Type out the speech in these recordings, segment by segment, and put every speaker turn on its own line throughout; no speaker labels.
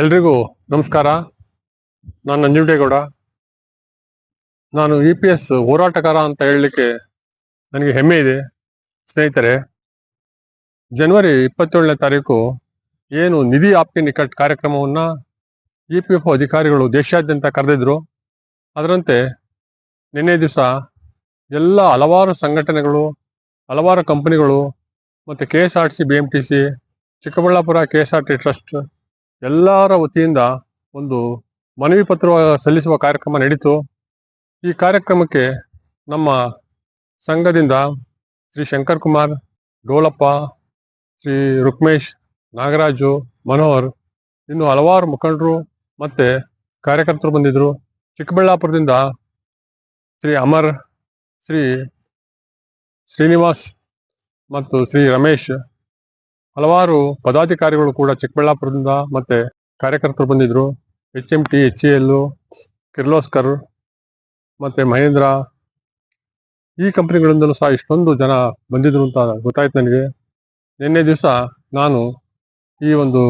ಎಲ್ರಿಗೂ ನಮಸ್ಕಾರ. ನಾನು ನಂಜುಂಡೇಗೌಡ. ನಾನು ಇ ಪಿ ಎಸ್ ಹೋರಾಟಗಾರ ಅಂತ ಹೇಳಲಿಕ್ಕೆ ನನಗೆ ಹೆಮ್ಮೆ ಇದೆ. ಸ್ನೇಹಿತರೆ, ಜನವರಿ ಇಪ್ಪತ್ತೇಳನೇ ತಾರೀಕು ಏನು ನಿಧಿ ಆಪ್ತಿ ನಿಕಟ್ ಕಾರ್ಯಕ್ರಮವನ್ನು ಇ ಪಿ ಎಫ್ ಅಧಿಕಾರಿಗಳು ದೇಶಾದ್ಯಂತ ಕರೆದಿದ್ರು. ಅದರಂತೆ ನಿನ್ನೆ ದಿವಸ ಎಲ್ಲ ಹಲವಾರು ಸಂಘಟನೆಗಳು, ಹಲವಾರು ಕಂಪನಿಗಳು ಮತ್ತು K S R T C B M T C Chikkaballapur K S R T trust ಎಲ್ಲರ ವತಿಯಿಂದ ಒಂದು ಮನವಿ ಪತ್ರ ಸಲ್ಲಿಸುವ ಕಾರ್ಯಕ್ರಮ ನಡೀತು. ಈ ಕಾರ್ಯಕ್ರಮಕ್ಕೆ ನಮ್ಮ ಸಂಘದಿಂದ ಶ್ರೀ ಶಂಕರ್ ಕುಮಾರ್, ಡೋಲಪ್ಪ, ಶ್ರೀ ರುಕ್ಮೇಶ್, ನಾಗರಾಜು, ಮನೋಹರ್, ಇನ್ನು ಹಲವಾರು ಮುಖಂಡರು ಮತ್ತು ಕಾರ್ಯಕರ್ತರು ಬಂದಿದ್ದರು ಚಿಕ್ಕಬಳ್ಳಾಪುರದಿಂದ ಶ್ರೀ ಅಮರ್, ಶ್ರೀ ಶ್ರೀನಿವಾಸ್ ಮತ್ತು ಶ್ರೀ ರಮೇಶ್ ಹಲವಾರು ಪದಾಧಿಕಾರಿಗಳು ಕೂಡ ಚಿಕ್ಕಬಳ್ಳಾಪುರದಿಂದ ಮತ್ತೆ ಕಾರ್ಯಕರ್ತರು ಬಂದಿದ್ರು. H M T H L Kirloskar ಮತ್ತೆ ಮಹೇಂದ್ರ. ಈ ಕಂಪನಿಗಳಿಂದಲೂ ಸಹ ಇಷ್ಟೊಂದು ಜನ ಬಂದಿದ್ರು ಅಂತ ಗೊತ್ತಾಯ್ತು ನನಗೆ. ನಿನ್ನೆ ದಿವಸ ನಾನು ಈ ಒಂದು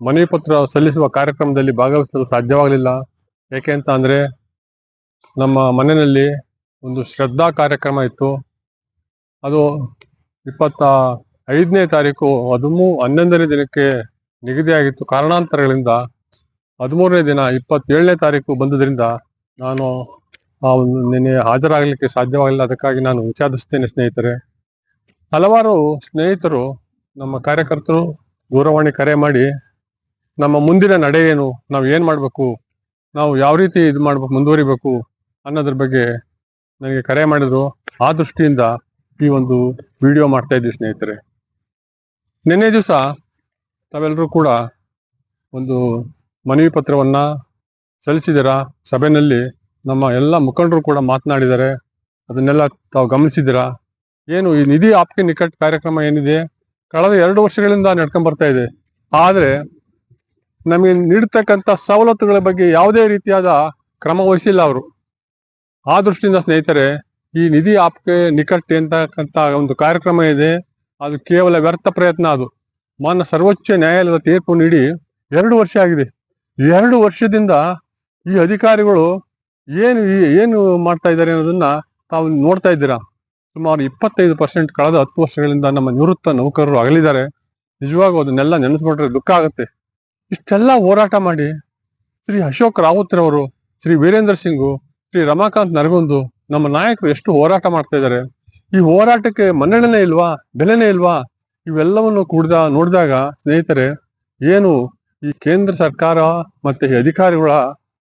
ಮನವಿ ಪತ್ರ ಸಲ್ಲಿಸುವ ಕಾರ್ಯಕ್ರಮದಲ್ಲಿ ಭಾಗವಹಿಸಲು ಸಾಧ್ಯವಾಗಲಿಲ್ಲ. ಯಾಕೆ ಅಂತ ಅಂದರೆ ನಮ್ಮ ಮನೆಯಲ್ಲಿ ಒಂದು ಶ್ರದ್ಧಾ ಕಾರ್ಯಕ್ರಮ ಇತ್ತು. ಅದು ಇಪ್ಪತ್ತ ಐದನೇ ತಾರೀಕು ಹದಿಮೂ, ಹನ್ನೊಂದನೇ ದಿನಕ್ಕೆ ನಿಗದಿಯಾಗಿತ್ತು. ಕಾರಣಾಂತರಗಳಿಂದ ಹದಿಮೂರನೇ ದಿನ ಇಪ್ಪತ್ತೇಳನೇ ತಾರೀಕು ಬಂದುದರಿಂದ ನಾನು ನಿನ್ನೆ ಹಾಜರಾಗಲಿಕ್ಕೆ ಸಾಧ್ಯವಾಗಲಿಲ್ಲ. ಅದಕ್ಕಾಗಿ ನಾನು ವಿಚಾರಿಸ್ತೇನೆ ಸ್ನೇಹಿತರೆ. ಹಲವಾರು ಸ್ನೇಹಿತರು, ನಮ್ಮ ಕಾರ್ಯಕರ್ತರು ದೂರವಾಣಿ ಕರೆ ಮಾಡಿ, ನಮ್ಮ ಮುಂದಿನ ನಡೆ ಏನು, ನಾವು ಏನು ಮಾಡಬೇಕು, ನಾವು ಯಾವ ರೀತಿ ಇದು ಮಾಡಬೇಕು, ಮುಂದುವರಿಬೇಕು ಅನ್ನೋದ್ರ ಬಗ್ಗೆ ನನಗೆ ಕರೆ ಮಾಡಿದ್ರು. ಆ ದೃಷ್ಟಿಯಿಂದ ಈ ಒಂದು ವಿಡಿಯೋ ಮಾಡ್ತಾ ಇದ್ದೀವಿ ಸ್ನೇಹಿತರೆ. ನಿನ್ನೆ ದಿವಸ ತಾವೆಲ್ಲರೂ ಕೂಡ ಒಂದು ಮನವಿ ಪತ್ರವನ್ನ ಸಲ್ಲಿಸಿದ್ದೀರಾ? ಸಭೆಯಲ್ಲಿ ನಮ್ಮ ಎಲ್ಲ ಮುಖಂಡರು ಕೂಡ ಮಾತನಾಡಿದ್ದಾರೆ. ಅದನ್ನೆಲ್ಲ ತಾವು ಗಮನಿಸಿದ್ದೀರಾ? ಏನು ಈ ನಿಧಿ ಆಪ್ಕೆ ನಿಕಟ್ ಕಾರ್ಯಕ್ರಮ ಏನಿದೆ? ಕಳೆದ ಎರಡು ವರ್ಷಗಳಿಂದ ನಡ್ಕೊಂಡ್ ಬರ್ತಾ ಇದೆ. ಆದರೆ ನಮಗೆ ನೀಡತಕ್ಕಂತ ಸವಲತ್ತುಗಳ ಬಗ್ಗೆ ಯಾವುದೇ ರೀತಿಯಾದ ಕ್ರಮ ವಹಿಸಿಲ್ಲ ಅವರು. ಆ ದೃಷ್ಟಿಯಿಂದ ಸ್ನೇಹಿತರೆ, ಈ ನಿಧಿ ಆಪ್ಕೆ ನಿಕಟ್ ಎಂತಕ್ಕಂಥ ಒಂದು ಕಾರ್ಯಕ್ರಮ ಇದೆ. ಅದು ಕೇವಲ ವ್ಯರ್ಥ ಪ್ರಯತ್ನ ಅದು. ಮಾನ್ಯ ಸರ್ವೋಚ್ಚ ನ್ಯಾಯಾಲಯದ ತೀರ್ಪು ನೀಡಿ ಎರಡು ವರ್ಷ ಆಗಿದೆ. ಎರಡು ವರ್ಷದಿಂದ ಈ ಅಧಿಕಾರಿಗಳು ಏನು ಏನು ಮಾಡ್ತಾ ಇದ್ದಾರೆ ಅನ್ನೋದನ್ನ ತಾವು ನೋಡ್ತಾ ಇದ್ದೀರಾ? ಸುಮಾರು ಇಪ್ಪತ್ತೈದು ಪರ್ಸೆಂಟ್ ಕಳೆದ ಹತ್ತು ವರ್ಷಗಳಿಂದ ನಮ್ಮ ನಿವೃತ್ತ ನೌಕರರು ಅಗಲಿದ್ದಾರೆ. ನಿಜವಾಗೂ ಅದನ್ನೆಲ್ಲ ನೆನೆಸ್ಕೊಂಡ್ರೆ ದುಃಖ ಆಗುತ್ತೆ. ಇಷ್ಟೆಲ್ಲ ಹೋರಾಟ ಮಾಡಿ ಶ್ರೀ ಅಶೋಕ್ ರಾವುತ್ರವರು ಶ್ರೀ ವೀರೇಂದ್ರ ಸಿಂಗು, ಶ್ರೀ ರಮಾಕಾಂತ್ ನರಗುಂದು ನಮ್ಮ ನಾಯಕರು ಎಷ್ಟು ಹೋರಾಟ ಮಾಡ್ತಾ ಇದ್ದಾರೆ. ಈ ಹೋರಾಟಕ್ಕೆ ಮನ್ನಣೆ ಇಲ್ವಾ, ಬೆಲೆನೇ ಇಲ್ವಾ? ಇವೆಲ್ಲವನ್ನು ಕೂಡಿದ, ನೋಡಿದಾಗ ಸ್ನೇಹಿತರೆ, ಏನು ಈ ಕೇಂದ್ರ ಸರ್ಕಾರ ಮತ್ತೆ ಅಧಿಕಾರಿಗಳ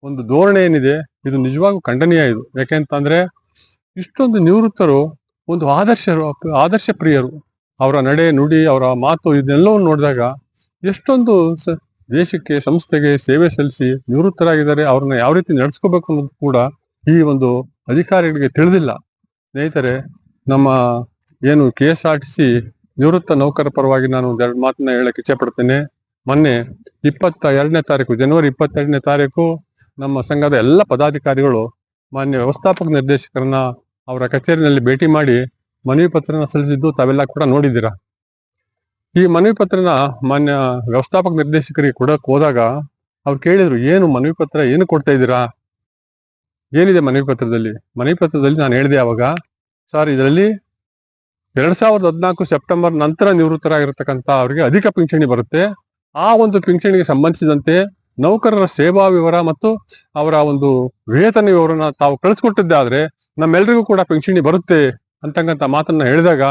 ಒಂದು ಧೋರಣೆ ಏನಿದೆ, ಇದು ನಿಜವಾಗೂ ಖಂಡನೀಯ ಇದು. ಯಾಕೆಂತಂದ್ರೆ ಇಷ್ಟೊಂದು ನಿವೃತ್ತರು, ಒಂದು ಆದರ್ಶರು, ಆದರ್ಶ ಪ್ರಿಯರು, ಅವರ ನಡೆ, ನುಡಿ, ಅವರ ಮಾತು, ಇದೆಲ್ಲವನ್ನು ನೋಡಿದಾಗ ಎಷ್ಟೊಂದು ದೇಶಕ್ಕೆ, ಸಂಸ್ಥೆಗೆ ಸೇವೆ ಸಲ್ಲಿಸಿ ನಿವೃತ್ತರಾಗಿದ್ದಾರೆ, ಅವ್ರನ್ನ ಯಾವ ರೀತಿ ನಡೆಸ್ಕೋಬೇಕು ಅನ್ನೋದು ಕೂಡ ಈ ಒಂದು ಅಧಿಕಾರಿಗಳಿಗೆ ತಿಳಿದಿಲ್ಲ. ಸ್ನೇಹಿತರೆ ನಮ್ಮ ಏನು K S R T C ನಿವೃತ್ತ ನೌಕರ ಪರವಾಗಿ ನಾನು ಎರಡು ಮಾತನ್ನ ಹೇಳಕ್ಕೆ ಇಚ್ಛೆ ಪಡ್ತೇನೆ ಮೊನ್ನೆ ಇಪ್ಪತ್ತ ಎರಡನೇ ತಾರೀಕು, ಜನವರಿ ಇಪ್ಪತ್ತೆರಡನೇ ತಾರೀಕು ನಮ್ಮ ಸಂಘದ ಎಲ್ಲ ಪದಾಧಿಕಾರಿಗಳು, ಮಾನ್ಯ ವ್ಯವಸ್ಥಾಪಕ ನಿರ್ದೇಶಕರನ್ನ ಅವರ ಕಚೇರಿನಲ್ಲಿ ಭೇಟಿ ಮಾಡಿ ಮನವಿ ಪತ್ರನ ಸಲ್ಲಿಸಿದ್ದು ತಾವೆಲ್ಲ ಕೂಡ ನೋಡಿದ್ದೀರಾ. ಈ ಮನವಿ ಪತ್ರನ ಮಾನ್ಯ ವ್ಯವಸ್ಥಾಪಕ ನಿರ್ದೇಶಕರಿಗೆ ಕೊಡಕ್ ಹೋದಾಗ ಅವ್ರು ಕೇಳಿದ್ರು, ಏನು ಮನವಿ ಪತ್ರ, ಏನು ಕೊಡ್ತಾ ಇದ್ದೀರಾ? ಏನಿದೆ ಮನವಿ ಪತ್ರದಲ್ಲಿ? ಮನವಿ ಪತ್ರದಲ್ಲಿ ನಾನು ಹೇಳಿದೆ ಅವಾಗ ಸರ್, ಇದರಲ್ಲಿ ಎರಡ್ ಸಾವಿರದ ಹದಿನಾಲ್ಕು ಸೆಪ್ಟೆಂಬರ್ ನಂತರ ನಿವೃತ್ತರಾಗಿರ್ತಕ್ಕಂಥ ಅವರಿಗೆ ಅಧಿಕ ಪಿಂಚಣಿ ಬರುತ್ತೆ. ಆ ಒಂದು ಪಿಂಚಣಿಗೆ ಸಂಬಂಧಿಸಿದಂತೆ ನೌಕರರ ಸೇವಾ ವಿವರ ಮತ್ತು ಅವರ ಒಂದು ವೇತನ ವಿವರನ ತಾವು ಕಳಿಸ್ಕೊಟ್ಟಿದ್ದಾದ್ರೆ ನಮ್ಮೆಲ್ಲರಿಗೂ ಕೂಡ ಪಿಂಚಣಿ ಬರುತ್ತೆ ಅಂತಕ್ಕಂಥ ಮಾತನ್ನ ಹೇಳಿದಾಗ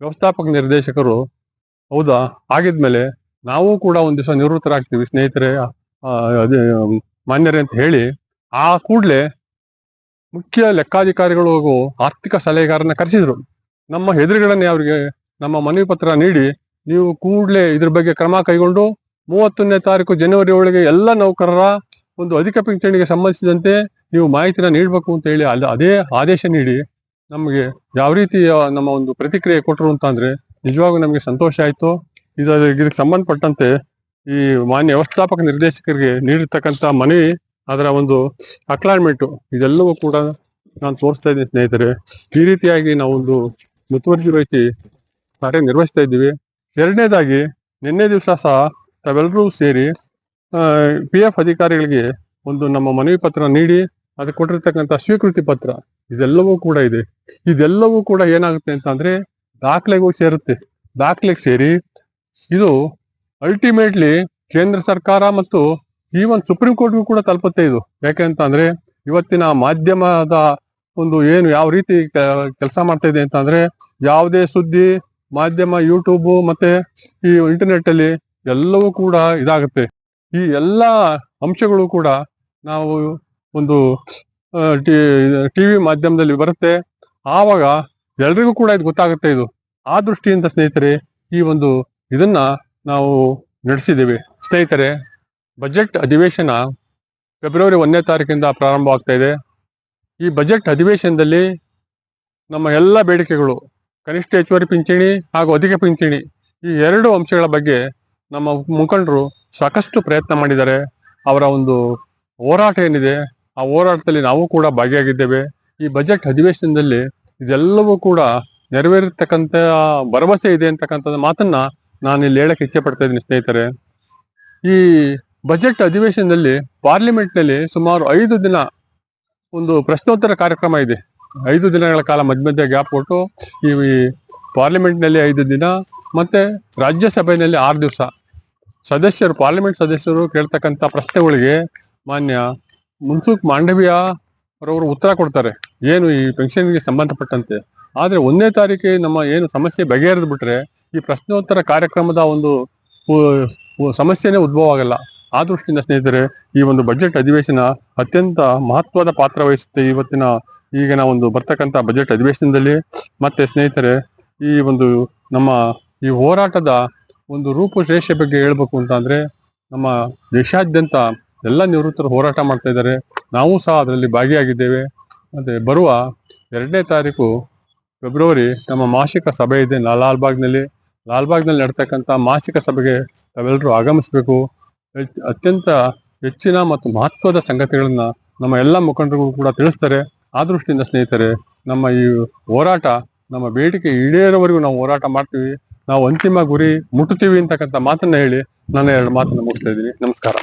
ವ್ಯವಸ್ಥಾಪಕ ನಿರ್ದೇಶಕರು, ಹೌದಾ? ಆಗಿದ್ಮೇಲೆ ನಾವು ಕೂಡ ಒಂದ್ ದಿವಸ ನಿವೃತ್ತರಾಗ್ತೀವಿ ಸ್ನೇಹಿತರೆ ಮಾನ್ಯರೇ ಅಂತ ಹೇಳಿ ಆ ಕೂಡ್ಲೆ ಮುಖ್ಯ ಲೆಕ್ಕಾಧಿಕಾರಿಗಳು ಹಾಗೂ ಆರ್ಥಿಕ ಸಲಹೆಗಾರನ ಕರೆಸಿದ್ರು. ನಮ್ಮ ಎದುರುಗಡೆನೆ ಅವರಿಗೆ ನಮ್ಮ ಮನವಿ ಪತ್ರ ನೀಡಿ, ನೀವು ಕೂಡಲೇ ಇದ್ರ ಬಗ್ಗೆ ಕ್ರಮ ಕೈಗೊಂಡು ಮೂವತ್ತೊಂದನೇ ತಾರೀಕು ಜನವರಿ ಒಳಗೆ ಎಲ್ಲ ನೌಕರರ ಒಂದು ಅಧಿಕ ಪಿಂಚಣಿಗೆ ಸಂಬಂಧಿಸಿದಂತೆ ನೀವು ಮಾಹಿತಿನ ನೀಡಬೇಕು ಅಂತ ಹೇಳಿ ಅದೇ ಆದೇಶ ನೀಡಿ ನಮಗೆ ಯಾವ ರೀತಿ ನಮ್ಮ ಒಂದು ಪ್ರತಿಕ್ರಿಯೆ ಕೊಟ್ಟರು ಅಂತ ಅಂದ್ರೆ ನಿಜವಾಗೂ ನಮಗೆ ಸಂತೋಷ ಆಯಿತು. ಇದು ಇದಕ್ಕೆ ಸಂಬಂಧಪಟ್ಟಂತೆ ಈ ಮಾನ್ಯ ವ್ಯವಸ್ಥಾಪಕ ನಿರ್ದೇಶಕರಿಗೆ ನೀಡಿರ್ತಕ್ಕಂಥ ಮನವಿ ಅದರ ಒಂದು ಅಕ್ಲೈಮೆಂಟ್ ಇದೆಲ್ಲವೂ ಕೂಡ ನಾನು ತೋರಿಸ್ತಾ ಇದ್ದೀನಿ ಸ್ನೇಹಿತರೆ. ಈ ರೀತಿಯಾಗಿ ನಾವು ಒಂದು ಮುತುವರ್ಜಿ ವಹಿಸಿ ಕಾರ್ಯನಿರ್ವಹಿಸ್ತಾ ಇದ್ದೀವಿ. ಎರಡನೇದಾಗಿ ನಿನ್ನೆ ದಿವಸ ಸಹ ತಾವೆಲ್ಲರೂ ಸೇರಿ ಪಿ ಎಫ್ ಅಧಿಕಾರಿಗಳಿಗೆ ಒಂದು ನಮ್ಮ ಮನವಿ ಪತ್ರ ನೀಡಿ ಅದಕ್ಕೆ ಕೊಟ್ಟಿರ್ತಕ್ಕಂಥ ಸ್ವೀಕೃತಿ ಪತ್ರ, ಇದೆಲ್ಲವೂ ಕೂಡ ಇದೆ. ಇದೆಲ್ಲವೂ ಕೂಡ ಏನಾಗುತ್ತೆ ಅಂತ ಅಂದ್ರೆ ದಾಖಲೆಗೂ ಸೇರುತ್ತೆ. ದಾಖಲೆಗೆ ಸೇರಿ ಇದು ಅಲ್ಟಿಮೇಟ್ಲಿ ಕೇಂದ್ರ ಸರ್ಕಾರ ಮತ್ತು ಈವನ್ ಸುಪ್ರೀಂ ಕೋರ್ಟ್ಗೂ ಕೂಡ ತಲುಪುತ್ತೆ ಇದು. ಯಾಕೆ ಅಂತ ಅಂದ್ರೆ ಇವತ್ತಿನ ಮಾಧ್ಯಮದ ಒಂದು ಏನು ಯಾವ ರೀತಿ ಕೆಲಸ ಮಾಡ್ತಾ ಇದೆ ಅಂತ ಅಂದ್ರೆ ಯಾವುದೇ ಸುದ್ದಿ, ಮಾಧ್ಯಮ ಯೂಟ್ಯೂಬ್ ಮತ್ತೆ ಈ ಇಂಟರ್ನೆಟ್ ಅಲ್ಲಿ ಎಲ್ಲವೂ ಕೂಡ ಇದಾಗುತ್ತೆ. ಈ ಎಲ್ಲ ಅಂಶಗಳು ಕೂಡ ನಾವು ಒಂದು ಟಿವಿ ಮಾಧ್ಯಮದಲ್ಲಿ ಬರುತ್ತೆ. ಆವಾಗ ಎಲ್ರಿಗೂ ಕೂಡ ಇದು ಗೊತ್ತಾಗುತ್ತೆ ಇದು. ಆ ದೃಷ್ಟಿಯಿಂದ ಸ್ನೇಹಿತರೆ ಈ ಒಂದು ಇದನ್ನ ನಾವು ನಡೆಸಿದ್ದೇವೆ. ಸ್ನೇಹಿತರೆ ಬಜೆಟ್ ಅಧಿವೇಶನ ಫೆಬ್ರವರಿ ಒಂದನೇ ತಾರೀಕಿಂದ ಪ್ರಾರಂಭ ಆಗ್ತಾ ಇದೆ. ಈ ಬಜೆಟ್ ಅಧಿವೇಶನದಲ್ಲಿ ನಮ್ಮ ಎಲ್ಲ ಬೇಡಿಕೆಗಳು, ಕನಿಷ್ಠ ಹೆಚ್ಚುವರಿ ಪಿಂಚಣಿ ಹಾಗೂ ಅಧಿಕ ಪಿಂಚಣಿ, ಈ ಎರಡು ಅಂಶಗಳ ಬಗ್ಗೆ ನಮ್ಮ ಮುಖಂಡರು ಸಾಕಷ್ಟು ಪ್ರಯತ್ನ ಮಾಡಿದ್ದಾರೆ. ಅವರ ಒಂದು ಹೋರಾಟ ಏನಿದೆ, ಆ ಹೋರಾಟದಲ್ಲಿ ನಾವು ಕೂಡ ಭಾಗಿಯಾಗಿದ್ದೇವೆ. ಈ ಬಜೆಟ್ ಅಧಿವೇಶನದಲ್ಲಿ ಇದೆಲ್ಲವೂ ಕೂಡ ನೆರವೇರಿರ್ತಕ್ಕಂಥ ಭರವಸೆ ಇದೆ ಅಂತಕ್ಕಂಥದ್ದು ಮಾತನ್ನ ನಾನು ಇಲ್ಲಿ ಹೇಳಕ್ಕೆ ಇಚ್ಛೆ ಪಡ್ತಾ ಇದ್ದೀನಿ ಸ್ನೇಹಿತರೆ. ಈ ಬಜೆಟ್ ಅಧಿವೇಶನದಲ್ಲಿ ಪಾರ್ಲಿಮೆಂಟ್ನಲ್ಲಿ ಸುಮಾರು ಐದು ದಿನ ಒಂದು ಪ್ರಶ್ನೋತ್ತರ ಕಾರ್ಯಕ್ರಮ ಇದೆ. ಐದು ದಿನಗಳ ಕಾಲ ಮಧ್ಯ ಮಧ್ಯೆ ಗ್ಯಾಪ್ ಕೊಟ್ಟು ಈ ಪಾರ್ಲಿಮೆಂಟ್ನಲ್ಲಿ ಐದು ದಿನ ಮತ್ತೆ ರಾಜ್ಯಸಭೆಯಲ್ಲಿ ಆರು ದಿವಸ. ಸದಸ್ಯರು, ಪಾರ್ಲಿಮೆಂಟ್ ಸದಸ್ಯರು ಕೇಳ್ತಕ್ಕಂಥ ಪ್ರಶ್ನೆಗಳಿಗೆ ಮಾನ್ಯ ಮುನ್ಸುಖ್ ಮಾಂಡವಿಯಾ ಅವರವರು ಉತ್ತರ ಕೊಡ್ತಾರೆ. ಏನು ಈ ಪೆನ್ಷನ್ಗೆ ಸಂಬಂಧಪಟ್ಟಂತೆ. ಆದರೆ ಒಂದನೇ ತಾರೀಕಿಗೆ ನಮ್ಮ ಏನು ಸಮಸ್ಯೆ ಬಗೆಹರಿದ್ಬಿಟ್ರೆ ಈ ಪ್ರಶ್ನೋತ್ತರ ಕಾರ್ಯಕ್ರಮದ ಒಂದು ಸಮಸ್ಯೆನೇ ಉದ್ಭವ ಆಗಲ್ಲ. ಆ ದೃಷ್ಟಿಯಿಂದ ಸ್ನೇಹಿತರೆ, ಈ ಒಂದು ಬಜೆಟ್ ಅಧಿವೇಶನ ಅತ್ಯಂತ ಮಹತ್ವದ ಪಾತ್ರ ವಹಿಸುತ್ತೆ ಇವತ್ತಿನ ಈಗಿನ ಒಂದು ಬರ್ತಕ್ಕಂಥ ಬಜೆಟ್ ಅಧಿವೇಶನದಲ್ಲಿ. ಮತ್ತೆ ಸ್ನೇಹಿತರೆ, ಈ ಒಂದು ನಮ್ಮ ಈ ಹೋರಾಟದ ಒಂದು ರೂಪುರೇಷೆ ಬಗ್ಗೆ ಹೇಳ್ಬೇಕು ಅಂತ ನಮ್ಮ ದೇಶಾದ್ಯಂತ ಎಲ್ಲ ನಿವೃತ್ತರು ಹೋರಾಟ ಮಾಡ್ತಾ ಇದ್ದಾರೆ. ನಾವು ಸಹ ಅದರಲ್ಲಿ ಭಾಗಿಯಾಗಿದ್ದೇವೆ. ಮತ್ತೆ ಬರುವ ಎರಡನೇ ತಾರೀಕು ಫೆಬ್ರವರಿ ನಮ್ಮ ಮಾಸಿಕ ಸಭೆ ಇದೆ ಲಾಲ್ಬಾಗ್ನಲ್ಲಿ. ಲಾಲ್ಬಾಗ್ನಲ್ಲಿ ನಡ್ತಕ್ಕಂಥ ಮಾಸಿಕ ಸಭೆಗೆ ತಾವೆಲ್ಲರೂ ಆಗಮಿಸಬೇಕು. ಅತ್ಯಂತ ಹೆಚ್ಚಿನ ಮತ್ತು ಮಹತ್ವದ ಸಂಗತಿಗಳನ್ನ ನಮ್ಮ ಎಲ್ಲ ಮುಖಂಡರುಗಳು ಕೂಡ ತಿಳಿಸ್ತಾರೆ. ಆ ದೃಷ್ಟಿಯಿಂದ ಸ್ನೇಹಿತರೆ, ನಮ್ಮ ಈ ಹೋರಾಟ, ನಮ್ಮ ಬೇಡಿಕೆ ಈಡೇರೋವರೆಗೂ ನಾವು ಹೋರಾಟ ಮಾಡ್ತೀವಿ. ನಾವು ಅಂತಿಮ ಗುರಿ ಮುಟ್ಟುತ್ತೀವಿ ಅಂತಕ್ಕಂಥ ಮಾತನ್ನ ಹೇಳಿ ನಾನು ಎರಡು ಮಾತನ್ನ ಮುಗಿಸ್ತಾ ಇದ್ದೀನಿ. ನಮಸ್ಕಾರ.